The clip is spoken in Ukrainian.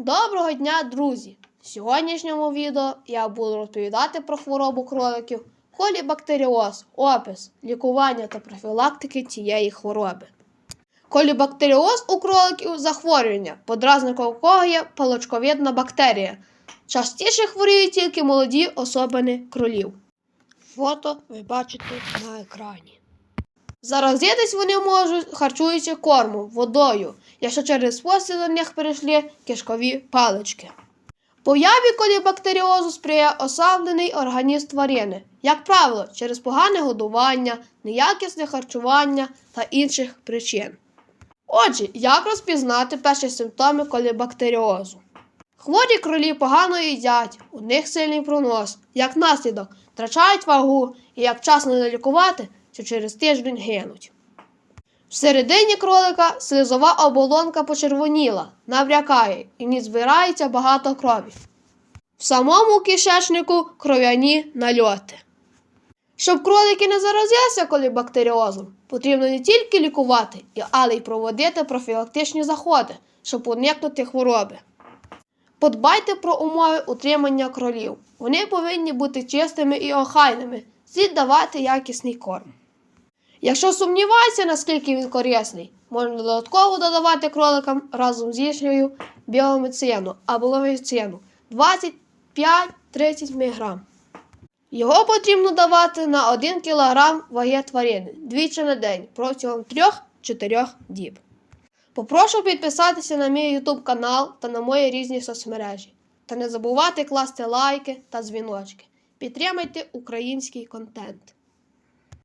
Доброго дня, друзі! В сьогоднішньому відео я буду розповідати про хворобу кроликів, колібактеріоз, опис, лікування та профілактики цієї хвороби. Колібактеріоз у кроликів захворювання, подразником якого є палочковідна бактерія. Частіше хворіють тільки молоді особини кролів. Фото ви бачите на екрані. Заразитись вони можуть, харчуючи кормом, водою, якщо через посіл до них перейшли кишкові палички. Появі колібактеріозу сприяє ослаблений організм тварини, як правило, через погане годування, неякісне харчування та інших причин. Отже, як розпізнати перші симптоми колібактеріозу? Хворі кролі погано їдять, у них сильний пронос, як наслідок втрачають вагу і як вчасно не лікувати, то через тиждень гинуть. Всередині кролика слизова оболонка почервоніла, набрякає і не збирається багато крові. В самому кишечнику кров'яні нальоти. Щоб кролики не заразилися колібактеріозом, потрібно не тільки лікувати, але й проводити профілактичні заходи, щоб уникнути хвороби. Подбайте про умови утримання кролів. Вони повинні бути чистими і охайними, слід давати якісний корм. Якщо сумніваєшся, наскільки він корисний, можна додатково додавати кроликам разом з їжею біомецину або ловицину 25-30 мг. Його потрібно давати на 1 кг ваги тварини двічі на день протягом 3-4 діб. Попрошу підписатися на мій YouTube канал та на мої різні соцмережі. Та не забувати класти лайки та дзвіночки. Підтримайте український контент.